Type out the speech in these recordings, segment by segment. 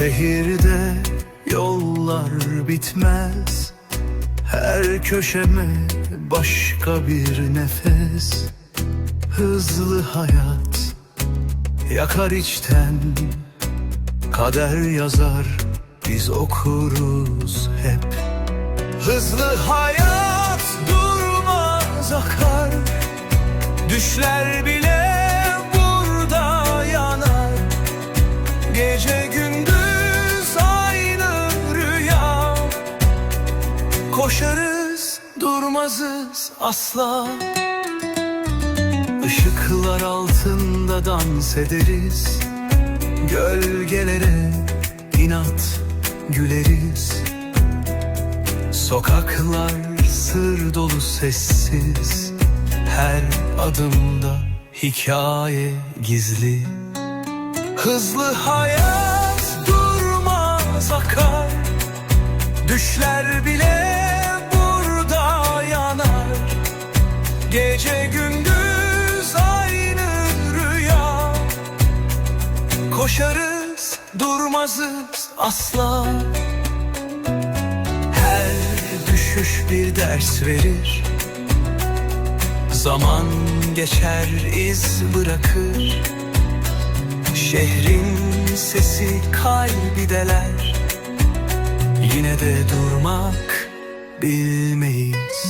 Şehirde yollar bitmez. Her köşeme başka bir nefes. Hızlı hayat yakar içten. Kader yazar biz okuruz hep. Hızlı hayat durmaz akar. Düşler bile durmazız asla. Işıklar altında dans ederiz. Gölgelere inat güleriz. Sokaklar sır dolu sessiz. Her adımda hikaye gizli. Hızlı hayat durmaz akar. Düşler bile Gece gündüz aynı rüya. Koşarız durmazız asla. Her düşüş bir ders verir. Zaman geçer iz bırakır. Şehrin sesi kalbi deler Yine de durmak bilmeyiz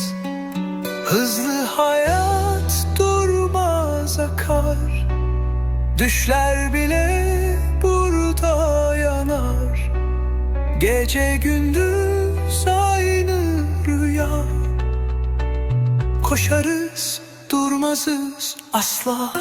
Hızlı hayat durmaz akar. Düşler bile burada yanar. Gece gündüz aynı rüya. Koşarız durmazız asla